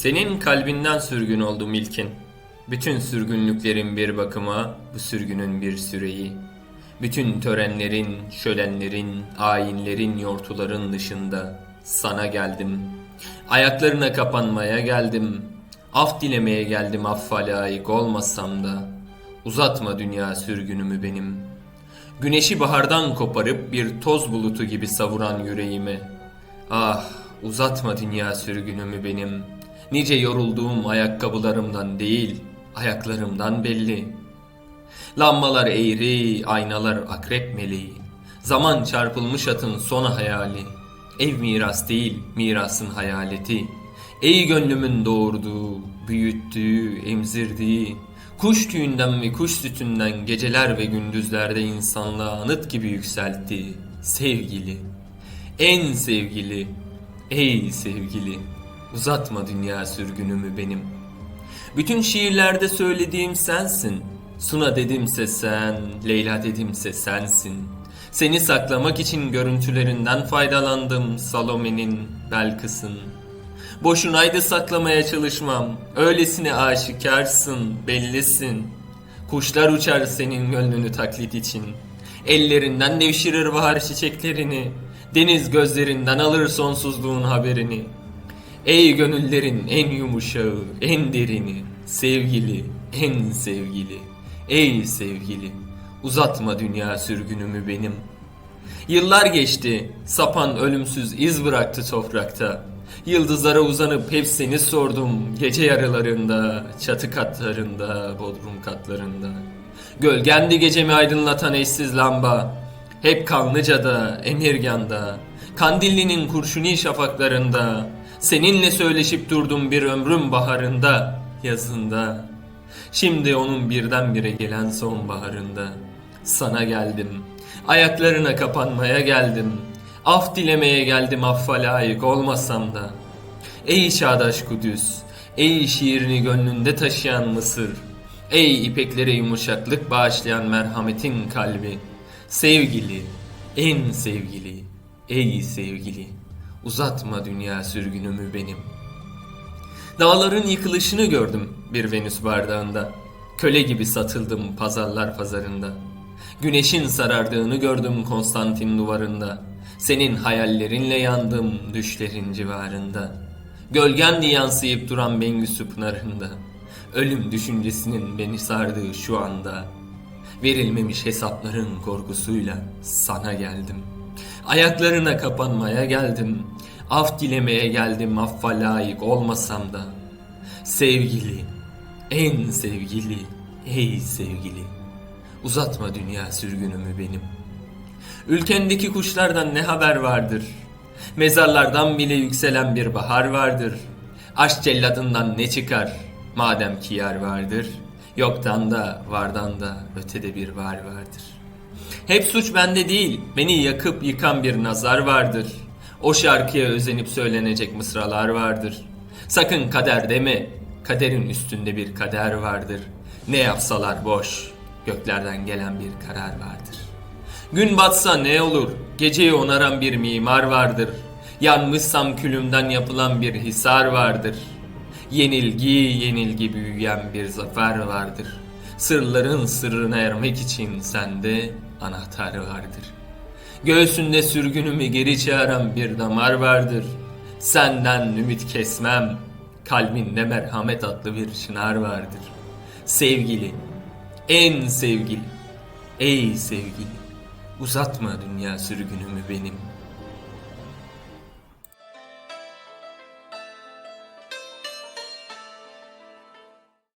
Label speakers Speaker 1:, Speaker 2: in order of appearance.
Speaker 1: Senin kalbinden sürgün oldum ilkin. Bütün sürgünlüklerin bir bakıma, bu sürgünün bir süreyi. Bütün törenlerin, şölenlerin, ayinlerin, yortuların dışında sana geldim. Ayaklarına kapanmaya geldim. Af dilemeye geldim affa layık olmasam da. Uzatma dünya sürgünümü benim. Güneşi bahardan koparıp bir toz bulutu gibi savuran yüreğimi. Ah uzatma dünya sürgünümü benim. Nice yorulduğum ayakkabılarımdan değil, ayaklarımdan belli. Lambalar eğri, aynalar akrep meleği. Zaman çarpılmış atın sona hayali. Ev miras değil, mirasın hayaleti. Ey gönlümün doğurduğu, büyüttüğü, emzirdiği, kuş tüyünden ve kuş sütünden geceler ve gündüzlerde insanlığa anıt gibi yükselttiği sevgili, en sevgili, ey sevgili, uzatma dünya sürgünümü benim. Bütün şiirlerde söylediğim sensin. Suna dedimse sen, Leyla dedimse sensin. Seni saklamak için görüntülerinden faydalandım Salome'nin, Belkıs'ın. Boşunaydı saklamaya çalışmam. Öylesine aşikarsın, bellisin. Kuşlar uçar senin gönlünü taklit için. Ellerinden devşirir bahar çiçeklerini. Deniz gözlerinden alır sonsuzluğun haberini. Ey gönüllerin en yumuşağı, en derini, sevgili, en sevgili, ey sevgili, uzatma dünya sürgünümü benim. Yıllar geçti, sapan ölümsüz iz bıraktı toprakta. Yıldızlara uzanıp hep seni sordum, gece yarılarında, çatı katlarında, bodrum katlarında. Gölgendi gecemi aydınlatan eşsiz lamba, hep Kanlıca'da, Emirgan'da, Kandilli'nin kurşuni şafaklarında, seninle söyleşip durdum bir ömrüm baharında, yazında. Şimdi onun birdenbire gelen sonbaharında. Sana geldim, ayaklarına kapanmaya geldim. Af dilemeye geldim affa layık olmasam da. Ey çağdaş Kudüs, ey şiirini gönlünde taşıyan Mısır. Ey ipeklere yumuşaklık bağışlayan merhametin kalbi. Sevgili, en sevgili, ey sevgili. Uzatma dünya sürgünümü benim. Dağların yıkılışını gördüm bir Venüs bardağında. Köle gibi satıldım pazarlar pazarında. Güneşin sarardığını gördüm Konstantin duvarında. Senin hayallerinle yandım düşlerin civarında. Gölgen yansıyıp duran Bengüsü pınarında. Ölüm düşüncesinin beni sardığı şu anda. Verilmemiş hesapların korkusuyla sana geldim. Ayaklarına kapanmaya geldim. Af dilemeye geldim affa layık olmasam da. Sevgili, en sevgili, ey sevgili. Uzatma dünya sürgünümü benim. Ülkendeki kuşlardan ne haber vardır? Mezarlardan bile yükselen bir bahar vardır. Aşk celladından ne çıkar? Madem ki yar vardır. Yoktan da vardan da ötede bir var vardır. Hep suç bende değil, beni yakıp yıkan bir nazar vardır. O şarkıya özenip söylenecek mısralar vardır. Sakın kader deme, kaderin üstünde bir kader vardır. Ne yapsalar boş, göklerden gelen bir karar vardır. Gün batsa ne olur, geceyi onaran bir mimar vardır. Yanmışsam külümden yapılan bir hisar vardır. Yenilgi yenilgi büyüyen bir zafer vardır. Sırların sırrına ermek için sende anahtar vardır. Göğsünde sürgünümü geri çağıran bir damar vardır. Senden ümit kesmem, kalbinde merhamet adlı bir çınar vardır. Sevgili, en sevgili, ey sevgili, uzatma dünya sürgünümü benim.''